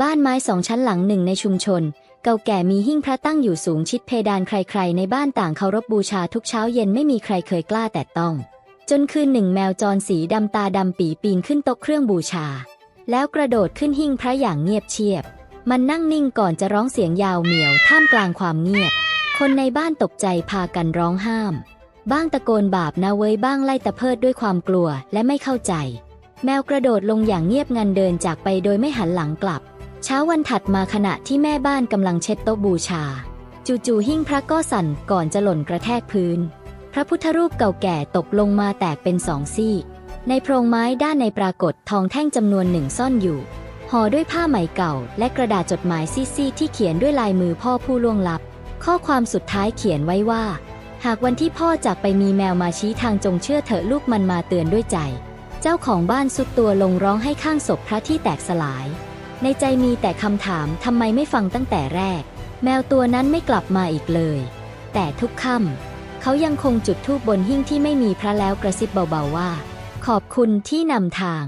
บ้านไม้สองชั้นหลังหนึ่งในชุมชน เก่าแก่มีหิ้งพระตั้งอยู่สูงชิดเพดานใครๆ ในบ้านต่างเคารพบูชาทุกเช้าเย็นไม่มีใครเคยกล้าแตะต้อง จนคืนหนึ่งแมวจรสีดำตาดำปีปีนขึ้นโต๊ะเครื่องบูชา แล้วกระโดดขึ้นหิ้งพระอย่างเงียบเชียบ มันนั่งนิ่งก่อนจะร้องเสียงยาวเหมียวท่ามกลางความเงียบ คนในบ้านตกใจพากันร้องห้าม บ้างตะโกนบาปนะเว้ยบ้างไล่ตะเพิดด้วยความกลัวและไม่เข้าใจ แมวกระโดดลงอย่างเงียบงันเดินจากไปโดยไม่หันหลังกลับ เช้าวันถัดมาขณะที่แม่บ้านกำลังเช็ดโต๊ะบูชา จู่ๆหิ้งพระก็สั่นก่อนจะหล่นกระแทกพื้น พระพุทธรูปเก่าแก่ตกลงมาแตกเป็นสองซี่ ในโพรงไม้ด้านในปรากฏทองแท่งจำนวนหนึ่งซ่อนอยู่ห่อด้วยผ้าไหมเก่า และกระดาษจดหมายซีดๆที่เขียนด้วยลายมือพ่อผู้ล่วงลับ ข้อความสุดท้ายเขียนไว้ว่า หากวันที่พ่อจากไปมีแมวมาชี้ทางจงเชื่อเถอะลูกมันมาเตือนด้วยใจ เจ้าของบ้านสุดตัวลงร้องให้ข้างศพพระที่แตกสลาย ในใจมีแต่คำถามทำไมไม่ฟังตั้งแต่แรก แมวตัวนั้นไม่กลับมาอีกเลย แต่ทุกค่ำเขายังคงจุดธูปบนหิ้งที่ไม่มีพระแล้วกระซิบเบาๆว่า ขอบคุณที่นำทาง